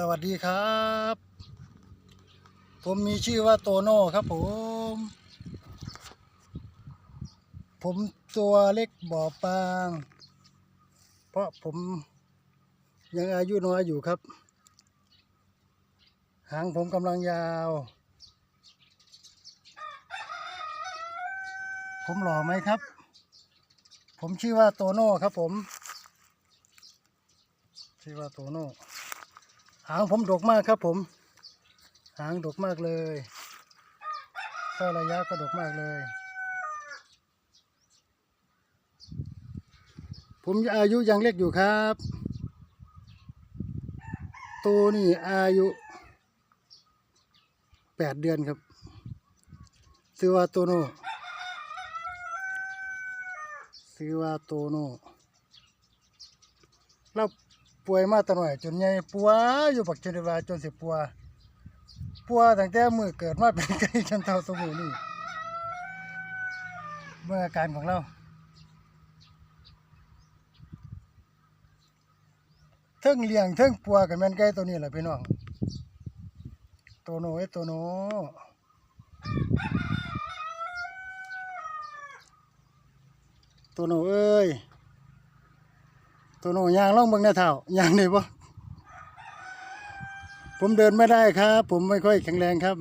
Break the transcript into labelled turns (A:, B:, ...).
A: สวัสดีครับ ผมมีชื่อว่าโตโน่ครับผม ผมตัวเล็กบ่อบาง เพราะผมยังอายุน้อยอยู่ครับ หางผมกำลังยาว ผมหล่อไหมครับ ผมชื่อว่าโตโน่ครับผม ชื่อว่าโตโน่ หางผมดกมากครับผม หางดกมากเลยเข้าระยะก็ดกมากเลย ผมอายุยังเล็กอยู่ครับ ตัวนี่อายุแปดเดือนครับชื่อว่าโตโน่ชื่อว่าโตโน่เรา ป่วยมาแตหน่อยจนใหญ่ปัวอยู่ปักจนได้ว่าจนสิปัวปัวตั้งแต่มือเกิดมาเป็นไก่จนเท่าสมุนี่เมื่ออาการของเราเทิงเลี้ยงเทิงปัวกับแม่นไก่ตัวนี้แหละพี่น้องโตโน่เอ้ยโตโน่โตโน่เอ้ย ตัวโนย่างล่องเบิ่งหน้าเท้าย่างได้บ่ผมเดินไม่ได้ครับ ผมไม่ค่อยแข็งแรงครับ